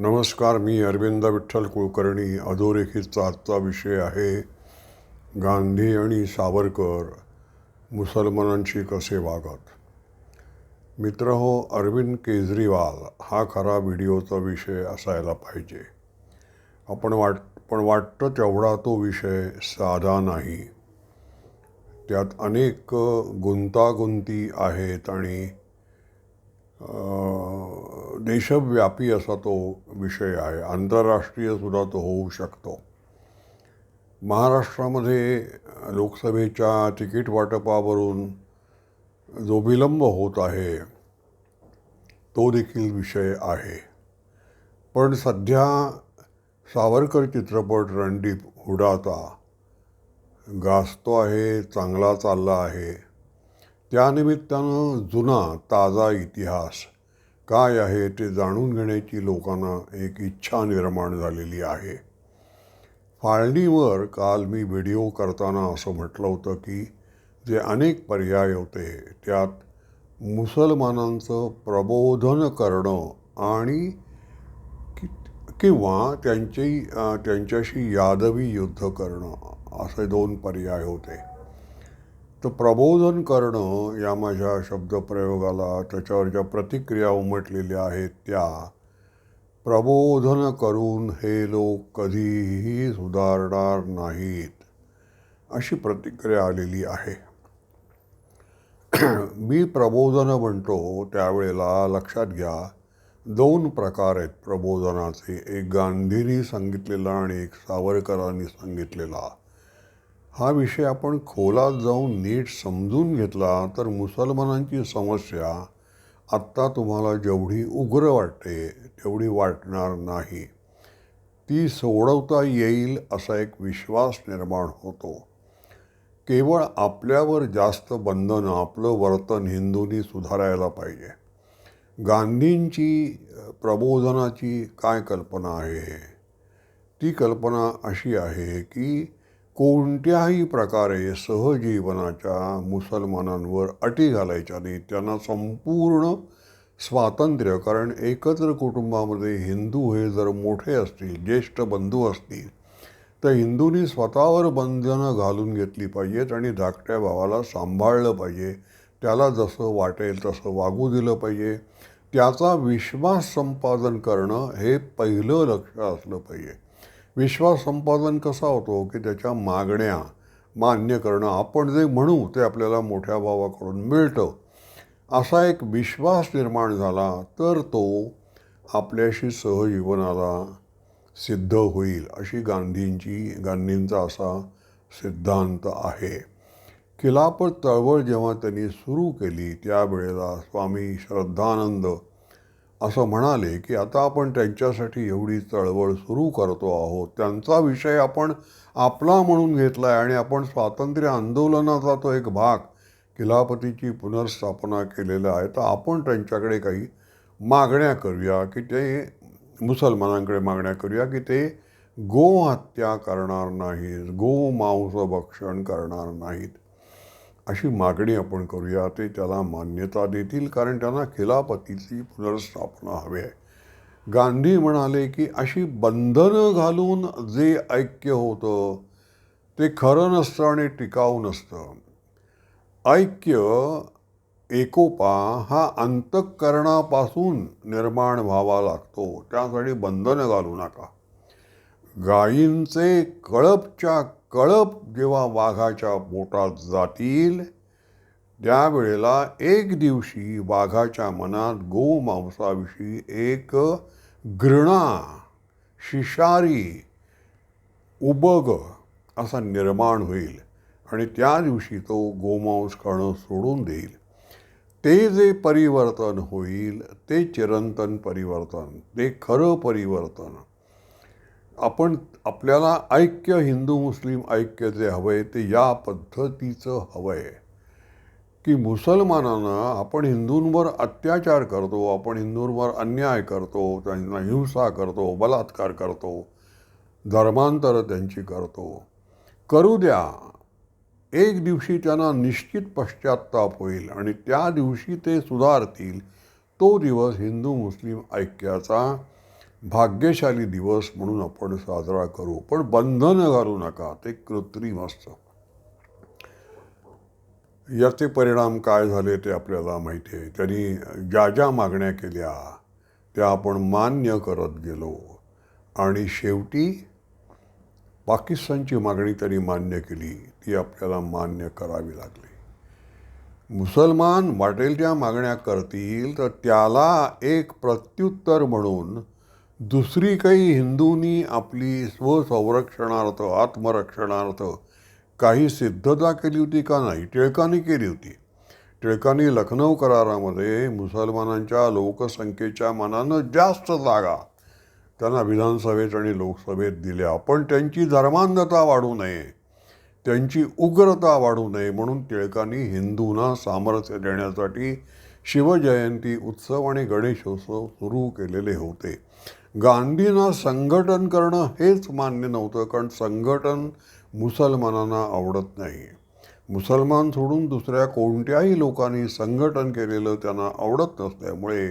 नमस्कार मी अरविंद विठ्ठल कुलकर्णी. अधोरेखितचा आजचा विषय आहे गांधी आणि सावरकर मुसलमानांशी कसे वागत? मित्र हो अरविंद केजरीवाल हा खरा व्हिडिओचा विषय असायला पाहिजे. आपण वाट पण वाटतं तेवढा तो विषय साधा नाही. त्यात अनेक गुंतागुंती आहेत आणि देशव्यापी असा तो विषय आहे. आंतरराष्ट्रीय सुद्धा तो होऊ शकतो. महाराष्ट्रामध्ये लोकसभेच्या तिकीट वाटपावरून जो विलंब होत आहे तो देखील विषय आहे. पण सध्या सावरकर चित्रपट रणदीप हुडाचा गाजतो आहे चांगला चालला आहे. त्यानिमित्तानं जुना ताजा इतिहास. काय आहे ते जाणून घेण्याची लोकांना एक इच्छा निर्माण झालेली आहे. फाळणीवर काल मी व्हिडिओ करताना असं म्हटलं होतं की जे अनेक पर्याय होते त्यात मुसलमानांचं प्रबोधन करणं आणि किंवा त्यांची त्यांच्याशी यादवी युद्ध करणं असे दोन पर्याय होते. तर प्रबोधन करणं या माझ्या शब्दप्रयोगाला त्याच्यावर ज्या प्रतिक्रिया उमटलेल्या आहेत त्या प्रबोधन करून हे लोक कधीही सुधारणार नाहीत अशी प्रतिक्रिया आलेली आहे. मी प्रबोधन म्हणतो त्यावेळेला लक्षात घ्या दोन प्रकार आहेत प्रबोधनाचे. एक गांधींनी सांगितलेला आणि एक सावरकरांनी सांगितलेला. हा विषय आपण खोलात जाऊन नीट समजून घेतला तर मुसलमानांची समस्या आत्ता तुम्हाला जेवढी उग्र वाटते तेवढी वाटणार नाही. ती सोडवता येईल असा एक विश्वास निर्माण होतो. केवळ आपल्यावर जास्त बंधनं आपलं वर्तन हिंदूंनी सुधारायला पाहिजे. गांधींची प्रबोधनाची काय कल्पना आहे? ती कल्पना अशी आहे की कोणत्याही प्रकारे सहजीवनाच्या मुसलमानांवर अटी घालायच्या नाही त्यांना संपूर्ण स्वातंत्र्य. कारण एकत्र कुटुंबामध्ये हिंदू हे जर मोठे असतील ज्येष्ठ बंधू असतील तर हिंदूंनी स्वतःवर बंधनं घालून घेतली पाहिजेत आणि धाकट्या भावाला सांभाळलं पाहिजे. त्याला जसं वाटेल तसं वागू दिलं पाहिजे. त्याचा विश्वास संपादन करणं हे पहिलं लक्ष असलं पाहिजे. विश्वास संपादन कसा होतो की त्याच्या मागण्या मान्य करणं आपण जे म्हणू ते आपल्याला मोठ्या भावाकडून मिळतं. असा एक विश्वास निर्माण झाला तर तो आपल्याशी सहजीवनाला सिद्ध होईल अशी गांधींची गांधींचा असा सिद्धांत आहे. खिलाफत चळवळ जेव्हा त्यांनी सुरू केली त्यावेळेला स्वामी श्रद्धानंद असं म्हणाले की आता आपण त्यांच्यासाठी एवढी चळवळ सुरू करतो आहोत. त्यांचा विषय आपण आपला म्हणून घेतला आहे आणि आपण स्वातंत्र्य आंदोलनाचा तो एक भाग किलापतीची पुनर्स्थापना केलेला आहे. तर आपण त्यांच्याकडे काही मागण्या करूया की ते मुसलमानांकडे मागण्या करूया की ते गोहत्या करणार नाहीत गोमांस भक्षण करणार नाहीत. अशी मागणी आपण करूया. ते त्याला मान्यता देतील कारण त्यांना खिलापतीची पुनर्स्थापना हवी आहे. गांधी म्हणाले की अशी बंधनं घालून जे ऐक्य होतं ते खरं नसतं आणि टिकाऊ नसतं. ऐक्य एकोपा हा अंतःकरणापासून निर्माण व्हावा लागतो. त्यासाठी बंधनं घालू नका. गायींचे कळपच्या कळप जेव्हा वाघाच्या पोटात जातील त्यावेळेला एक दिवशी वाघाच्या मनात गोमांसाविषयी एक घृणा शिशारी उबग असा निर्माण होईल आणि त्या दिवशी तो गोमांस खाणं सोडून देईल. ते जे परिवर्तन होईल ते चिरंतन परिवर्तन ते खरं परिवर्तन. आपण आपल्याला ऐक्य हिंदू मुस्लिम ऐक्य जे हवं आहे ते या पद्धतीचं हवं आहे की मुसलमानांना आपण हिंदूंवर अत्याचार करतो आपण हिंदूंवर अन्याय करतो त्यांना हिंसा करतो बलात्कार करतो धर्मांतर त्यांची करतो. करू द्या. एक दिवशी त्यांना निश्चित पश्चात्ताप होईल आणि त्या दिवशी ते सुधारतील. तो दिवस हिंदू मुस्लिम ऐक्याचा भाग्यशाली दिवस म्हणून आपण साजरा करू. पण बंधनं घालू नका ते कृत्रिम असतं. याचे परिणाम काय झाले ते आपल्याला माहिती आहे. त्यांनी ज्या ज्या मागण्या केल्या त्या आपण मान्य करत गेलो. आणि शेवटी पाकिस्तानची मागणी त्यांनी मान्य केली ती आपल्याला मान्य करावी लागली. मुसलमान वाटेल त्या मागण्या करतील तर त्याला एक प्रत्युत्तर म्हणून दुसरी काही हिंदूंनी आपली स्वसंरक्षणार्थ आत्मरक्षणार्थ काही सिद्धता केली होती का नाही टिळकांनी केली होती. टिळकांनी लखनौ करारामध्ये मुसलमानांच्या लोकसंख्येच्या मनानं जास्त जागा त्यांना विधानसभेत आणि लोकसभेत दिल्या. पण त्यांची धर्मांधता वाढू नये त्यांची उग्रता वाढू नये म्हणून टिळकांनी हिंदूंना सामर्थ्य देण्यासाठी शिवजयंती उत्सव आणि गणेशोत्सव सुरू केलेले होते. गांधींना संघटन करणं हेच मान्य नव्हतं कारण संघटन मुसलमानांना आवडत नाही. मुसलमान सोडून दुसऱ्या कोणत्याही लोकांनी संघटन केलेलं त्यांना आवडत नसल्यामुळे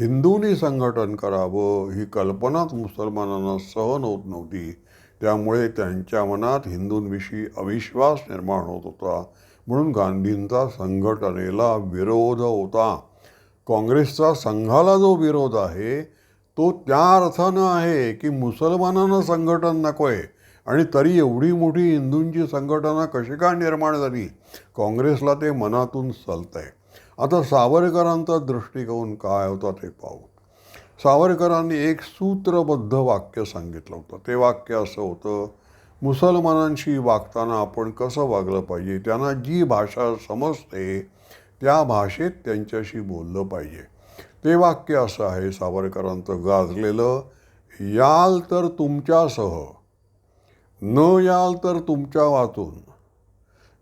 हिंदूंनी संघटन करावं ही कल्पनाच मुसलमानांना सहन होत नव्हती. त्यामुळे त्यांच्या मनात हिंदूंविषयी अविश्वास निर्माण होत होता. म्हणून गांधींचा संघटनेला विरोध होता. काँग्रेसचा संघाला जो विरोध आहे तो त्या अर्थानं आहे की मुसलमानांना संघटन नको आहे आणि तरी एवढी मोठी हिंदूंची संघटना कशी काय निर्माण झाली? काँग्रेसला ते मनातून चालतं आहे आता सावरकरांचा दृष्टिकोन काय होता ते पाहू. सावरकरांनी एक सूत्रबद्ध वाक्य सांगितलं होतं. ते वाक्य असं होतं मुसलमानांशी वागताना आपण कसं वागलं पाहिजे? त्यांना जी भाषा समजते त्या भाषेत त्यांच्याशी बोललं पाहिजे. ते वाक्य असं आहे सावरकरांचं गाजलेलं याल तर तुमच्यासह न याल तर तुमच्या वाचून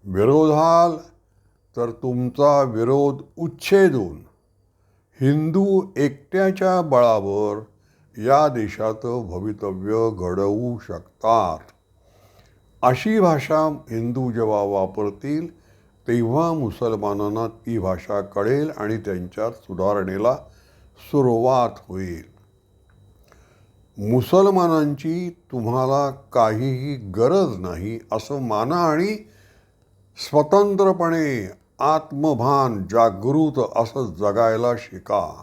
विरोधाल तर तुमचा विरोध उच्छेदून हिंदू एकट्याच्या बळावर या देशाचं भवितव्य घडवू शकतात. अशी भाषा हिंदू जेव्हा वापरतील तेव्हा मुसलमानांना ती भाषा कळेल आणि त्यांच्यात सुधारणेला सुरुवात होईल. मुसलमानांची तुम्हाला काहीही गरज नाही असं माना आणि स्वतंत्रपणे आत्मभान जागृत असं जगायला शिका.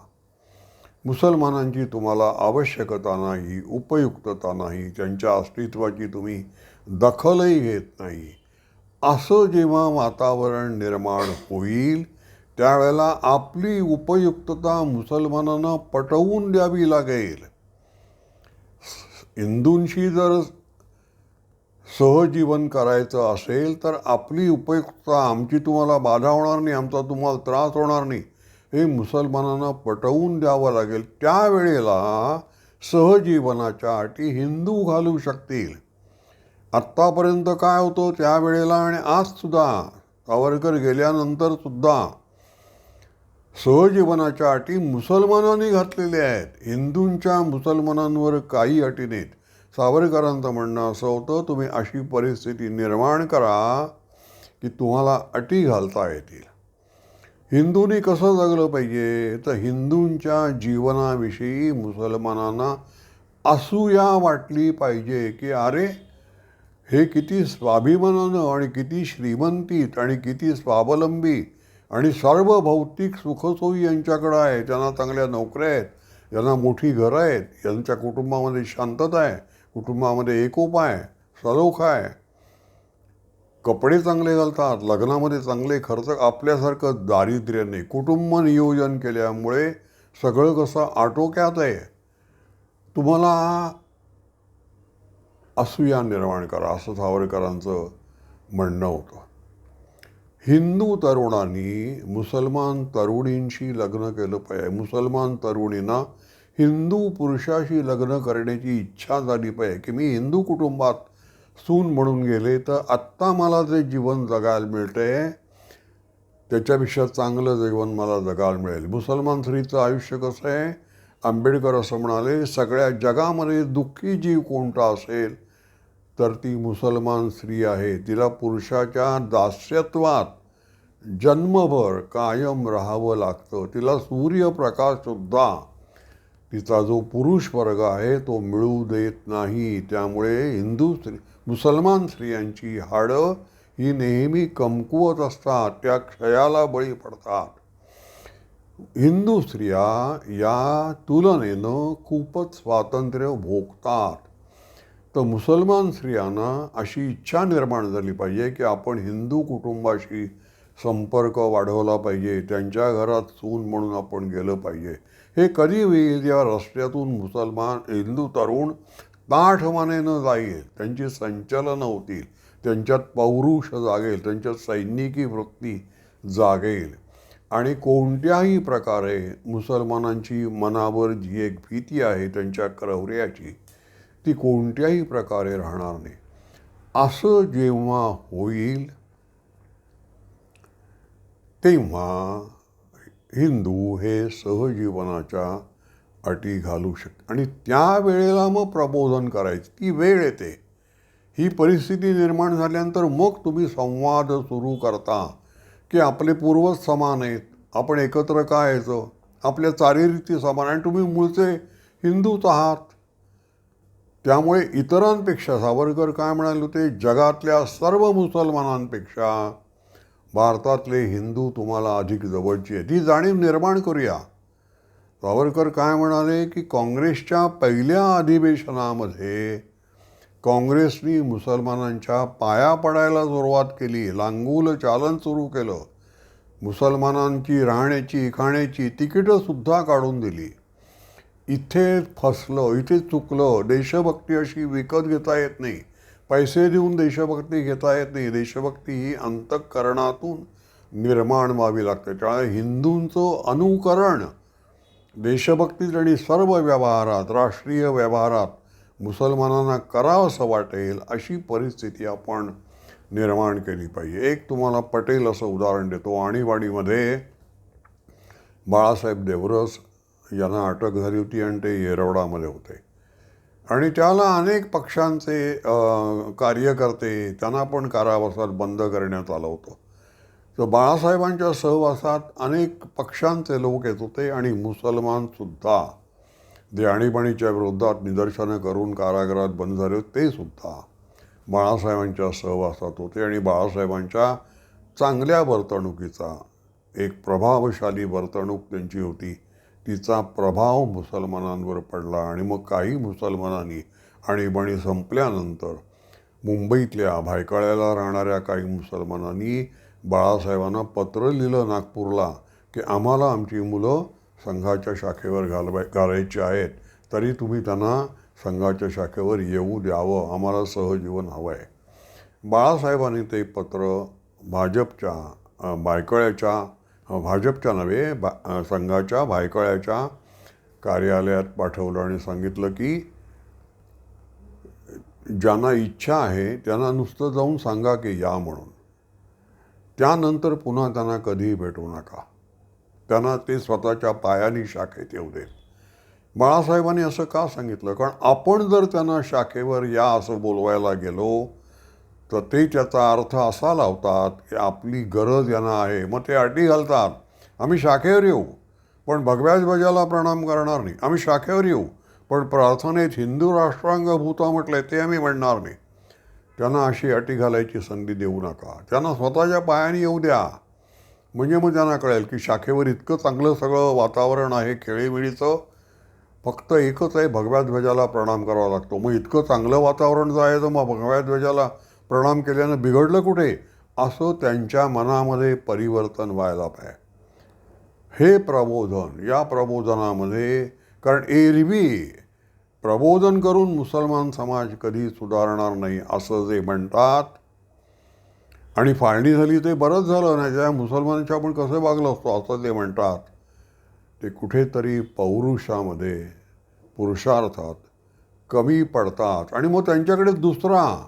मुसलमानांची तुम्हाला आवश्यकता नाही उपयुक्तता नाही त्यांच्या अस्तित्वाची तुम्ही दखलही घेत नाही. असं जेव्हा वातावरण निर्माण होईल त्यावेळेला आपली उपयुक्तता मुसलमानांना पटवून द्यावी लागेल. हिंदूंशी जर सहजीवन करायचं असेल तर आपली उपयुक्तता आमची तुम्हाला बाधा होणार नाही आमचा तुम्हाला त्रास होणार नाही. हे मुसलमानांना पटवून द्यावं लागेल. त्यावेळेला सहजीवनाच्या अटी हिंदू घालू शकतील. आत्तापर्यंत काय होतं त्यावेळेला आणि आजसुद्धा सावरकर गेल्यानंतर सुद्धा सहजीवनाच्या अटी मुसलमानांनी घातलेल्या आहेत. हिंदूंच्या मुसलमानांवर काही अटी नाहीत. सावरकरांचं म्हणणं असं होतं तुम्ही अशी परिस्थिती निर्माण करा की तुम्हाला अटी घालता येतील. हिंदूंनी कसं जगलं पाहिजे? तर हिंदूंच्या जीवनाविषयी मुसलमानांना असूया वाटली पाहिजे की अरे हे किती स्वाभिमानानं आणि किती श्रीमंतीत आणि किती स्वावलंबी आणि सर्व भौतिक सुखसोयी यांच्याकडं आहे. त्यांना चांगल्या नोकऱ्या आहेत. यांना मोठी घरं आहेत. यांच्या कुटुंबामध्ये शांतता आहे. कुटुंबामध्ये एकोप आहे. सलोखा आहे. कपडे चांगले घालतात. लग्नामध्ये चांगले खर्च आपल्यासारखं दारिद्र्य नाही. कुटुंब नियोजन केल्यामुळे सगळं कसं आटोक्यात आहे. तुम्हाला असूया निर्माण करा असं सावरकरांचं म्हणणं होतं. हिंदू तरुणांनी मुसलमान तरुणींशी लग्न केलं पाहिजे. मुसलमान तरुणींना हिंदू पुरुषाशी लग्न करण्याची इच्छा झाली पाहिजे. की मी हिंदू कुटुंबात सून म्हणून गेले तर आत्ता मला जे जीवन जगायला मिळतंय त्याच्यापेक्षा चांगलं जीवन मला जगायला मिळेल. मुसलमान स्त्रीचं आयुष्य कसं आहे? आंबेडकर असं म्हणाले सगळ्या जगामध्ये दुःखी जीव कोणता असेल? तर ती मुसलमान स्त्री आहे तिला पुरुषाच्या दास्यत्वात जन्मभर कायम राहावं लागतं. तिला सूर्यप्रकाशसुद्धा तिचा जो पुरुष वर्ग आहे तो मिळू देत नाही. त्यामुळे हिंदू स्त्री मुसलमान स्त्रियांची हाडं ही नेहमी कमकुवत असतात त्या क्षयाला बळी पडतात. हिंदू स्त्रिया या तुलनेनं खूपच स्वातंत्र्य भोगतात. तर मुसलमान स्त्रियांना अशी इच्छा निर्माण झाली पाहिजे की आपण हिंदू कुटुंबाशी संपर्क वाढवला पाहिजे त्यांच्या घरात सून म्हणून आपण गेलं पाहिजे. हे कधी होईल? या रस्त्यातून मुसलमान हिंदू तरुण ताठमानेनं जाईल त्यांची संचलनं होतील त्यांच्यात पौरुष जागेल त्यांच्यात सैनिकी वृत्ती जागेल. आणि कोणत्याही प्रकारे मुसलमानांची मनावर जी एक भीती आहे त्यांच्या क्रौर्याची ती कोणत्याही प्रकारे राहणार नाही. असं जेव्हा होईल तेव्हा हिंदू हे सहजीवनाच्या अटी घालू शकते आणि त्या वेळेला मग प्रबोधन करायचं. ती वेळ येते. ही परिस्थिती निर्माण झाल्यानंतर मग तुम्ही संवाद सुरू करता की आपले पूर्वज समान आहेत. आपण एकत्र का यायचं? आपल्या चारीरीती समान आणि तुम्ही मूळचे हिंदूच आहात. त्यामुळे इतरांपेक्षा सावरकर काय म्हणाले होते? जगातल्या सर्व मुसलमानांपेक्षा भारतातले हिंदू तुम्हाला अधिक जवळची आहे ती जाणीव निर्माण करूया. सावरकर काय म्हणाले? की काँग्रेसच्या पहिल्या अधिवेशनामध्ये काँग्रेसनी मुसलमानांच्या पाया पडायला सुरुवात केली. लांगूल चालन सुरू केलं. मुसलमानांची राहण्याची खाण्याची तिकीटंसुद्धा काढून दिली. इथे फसलं इथे चुकलं देशभक्ती अशी विकत घेता येत नाही. पैसे देऊन देशभक्ती घेता येत नाही. देशभक्ती ही अंतःकरणातून निर्माण व्हावी लागते. त्यामुळे हिंदूंचं अनुकरण देशभक्तीत आणि सर्व व्यवहारात राष्ट्रीय व्यवहारात मुसलमानांना करावंसं वाटेल अशी परिस्थिती आपण निर्माण केली पाहिजे. एक तुम्हाला पटेल असं उदाहरण देतो. आणीबाणीमध्ये बाळासाहेब देवरस यांना अटक झाली होती आणि ते येरवडामध्ये होते. आणि त्याला अनेक पक्षांचे कार्यकर्ते त्यांना पण कारावासात बंद करण्यात आलं होतं. तर बाळासाहेबांच्या सहवासात अनेक पक्षांचे लोक येत होते आणि मुसलमानसुद्धा जे आणीबाणीच्या विरोधात निदर्शनं करून कारागृहात बंद झाले होते ते सुद्धा बाळासाहेबांच्या सहवासात होते. आणि बाळासाहेबांच्या चांगल्या वर्तणुकीचा एक प्रभावशाली वर्तणूक त्यांची होती. तिचा प्रभाव मुसलमानांवर पडला आणि मग काही मुसलमानांनी आणीबाणी संपल्यानंतर मुंबईतल्या भायखळ्याला राहणाऱ्या काही मुसलमानांनी बाळासाहेबांना पत्र लिहिलं नागपूरला की आम्हाला आमची मुलं संघाच्या शाखेवर घालवाय घालायची आहेत तरी तुम्ही त्यांना संघाच्या शाखेवर येऊ द्यावं आम्हाला सहजीवन हवं आहे बाळासाहेबांनी ते पत्र भाजपच्या बायकळ्याच्या भाजपच्या नव्हे बा संघाच्या भायकळ्याच्या कार्यालयात पाठवलं आणि सांगितलं की ज्यांना इच्छा आहे त्यांना नुसतं जाऊन सांगा की या म्हणून. त्यानंतर पुन्हा त्यांना कधीही भेटू नका. त्यांना ते स्वतःच्या पायाने शाखेत येऊ देत. बाळासाहेबांनी असं का सांगितलं? कारण आपण जर त्यांना शाखेवर या असं बोलवायला गेलो तर ते त्याचा अर्थ असा लावतात की आपली गरज यांना आहे मग ते अटी घालतात. आम्ही शाखेवर येऊ पण भगव्या ध्वजाला प्रणाम करणार नाही. आम्ही शाखेवर येऊ पण प्रार्थनेत हिंदू राष्ट्रांग भूता ते आम्ही म्हणणार नाही. त्यांना अशी अटी घालायची संधी देऊ नका. त्यांना स्वतःच्या पायाने येऊ द्या. म्हणजे मग त्यांना कळेल की शाखेवर इतकं चांगलं सगळं वातावरण आहे खेळीमिळीचं. फक्त एकच आहे भगव्या ध्वजाला प्रणाम करावा लागतो. मग इतकं चांगलं वातावरण जर आहे तर मग भगव्या ध्वजाला प्रणाम केल्यानं बिघडलं कुठे? असं त्यांच्या मनामध्ये परिवर्तन व्हायला पाहिजे. हे प्रबोधन या प्रबोधनामध्ये कारण एरवी प्रबोधन करून मुसलमान समाज कधी सुधारणार नाही असं जे म्हणतात. आणि फाळणी झाली ते बरंच झालं नाही त्या मुसलमानांच्या आपण कसं वागलो असतो असं ते म्हणतात. ते कुठेतरी पौरुषामध्ये पुरुषार्थात कमी पडतात. आणि मग त्यांच्याकडे दुसरा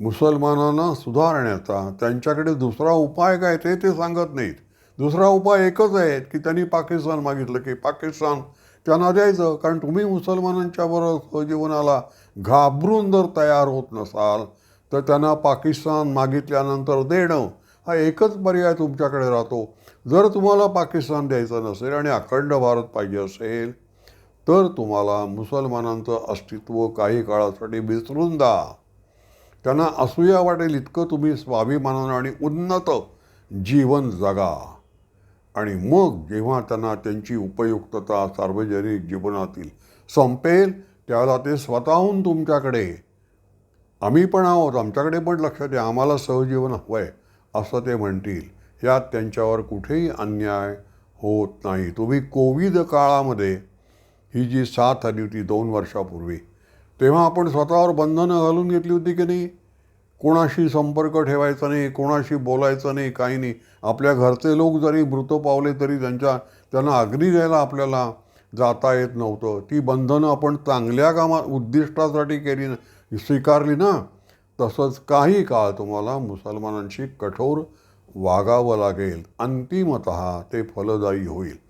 मुसलमानांना सुधारण्याचा त्यांच्याकडे दुसरा उपाय काय ते ते सांगत नाहीत. दुसरा उपाय एकच आहे की त्यांनी पाकिस्तान मागितलं की पाकिस्तान त्यांना द्यायचं. कारण तुम्ही मुसलमानांच्या बरोबर जीवनाला घाबरून जर तयार होत नसाल तर त्यांना पाकिस्तान मागितल्यानंतर देणं हा एकच पर्याय तुमच्याकडे राहतो. जर तुम्हाला पाकिस्तान द्यायचं नसेल आणि अखंड भारत पाहिजे असेल तर तुम्हाला मुसलमानांचं अस्तित्व काही काळासाठी विसरून द्या त्यांना असूया वाटेल इतकं तुम्ही स्वाभिमानानं आणि उन्नत जीवन जगा. आणि मग जेव्हा त्यांना त्यांची उपयुक्तता सार्वजनिक जीवनातील संपेल त्यावेळेला ते स्वतःहून तुमच्याकडे. आम्ही पण आहोत आमच्याकडे पण लक्ष द्या आम्हाला सहजीवन हवं आहे असं ते म्हणतील. यात त्यांच्यावर कुठेही अन्याय होत नाही. तुम्ही कोविड काळामध्ये ही जी साथ आली होती दोन वर्षापूर्वी तेव्हा आपण स्वतःवर बंधनं घालून घेतली होती की नाही? कोणाशी संपर्क ठेवायचा नाही कोणाशी बोलायचं नाही काही नाही. आपल्या घरचे लोक जरी मृत पावले तरी त्यांच्या त्यांना अग्नी द्यायला आपल्याला जाता येत नव्हतं. ती बंधनं आपण चांगल्या कामा उद्दिष्टासाठी केली ना स्वीकारली ना तसंच काही काळ तुम्हाला मुसलमानांशी कठोर वागावं लागेल. अंतिमत ते फलदायी होईल.